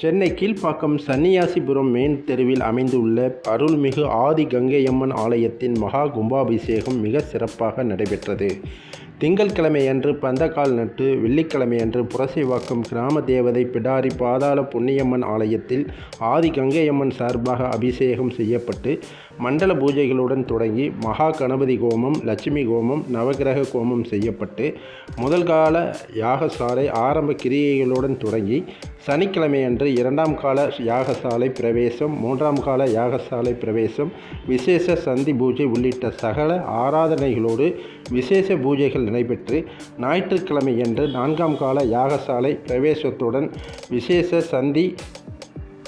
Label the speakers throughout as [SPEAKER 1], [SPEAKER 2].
[SPEAKER 1] Chennai Kilpauk சன்னியாசிபுரம் man தெருவில் அமைந்துள்ள அருள்மிகு ஆதி கங்கையம்மன் ஆலயத்தின் மகா கும்பாபிஷேகம் மிக சிறப்பாக நடைபெற்றது. திங்கட்கிழமையன்று பந்தக்கால் நட்டு வெள்ளிக்கிழமையன்று புரசைவாக்கம் கிராம தேவதை பிடாரி பாதாள புண்ணியம்மன் ஆலயத்தில் ஆதி கங்கையம்மன் சார்பாக அபிஷேகம் செய்யப்பட்டு மண்டல பூஜைகளுடன் தொடங்கி மகா கணபதி கோமம் லட்சுமி கோமம் நவகிரக கோமம் செய்யப்பட்டு முதல் கால யாகசாலை ஆரம்ப கிரியைகளுடன் தொடங்கி சனிக்கிழமையன்று இரண்டாம் கால யாகசாலை பிரவேசம் மூன்றாம் கால யாகசாலை பிரவேசம் விசேஷ சந்தி பூஜை உள்ளிட்ட சகல ஆராதனைகளோடு விசேஷ பூஜைகள் நடைபெற்று ஞாயிற்றுக்கிழமையன்று நான்காம் கால யாகசாலை பிரவேசத்துடன் விசேஷ சந்தி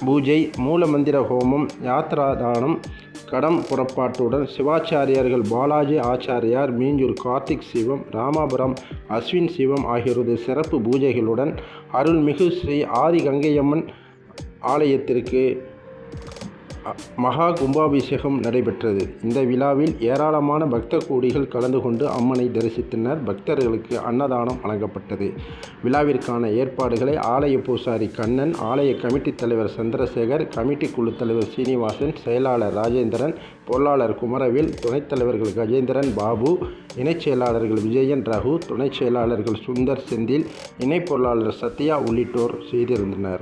[SPEAKER 1] பூஜை மூலமந்திர ஹோமம் யாத்ராதானம் கடம் புறப்பாட்டுடன் சிவாச்சாரியார்கள் பாலாஜி ஆச்சாரியார் மீஞ்சூர் கார்த்திக் சிவம் ராமாபுரம் அஸ்வின் சிவம் ஆகியோரது சிறப்பு பூஜைகளுடன் அருள்மிகு ஸ்ரீ ஆதி கங்கையம்மன் ஆலயத்திற்கு மகா கும்பாபிஷேகம் நடைபெற்றது. இந்த விழாவில் ஏராளமான பக்த கோடிகள் கலந்து கொண்டு அம்மனை தரிசித்தனர். பக்தர்களுக்கு அன்னதானம் வழங்கப்பட்டது. விழாவிற்கான ஏற்பாடுகளை ஆலய பூசாரி கண்ணன் ஆலய கமிட்டி தலைவர் சந்திரசேகர் கமிட்டி குழு தலைவர் சீனிவாசன் செயலாளர் ராஜேந்திரன் பொருளாளர் குமரவேல் துணைத் தலைவர்கள் கஜேந்திரன் பாபு இணைச் செயலாளர்கள் விஜயன் ரகு துணைச் செயலாளர்கள் சுந்தர் செந்தில் இணைப் பொருளாளர் சத்யா உள்ளிட்டோர் செய்திருந்தனர்.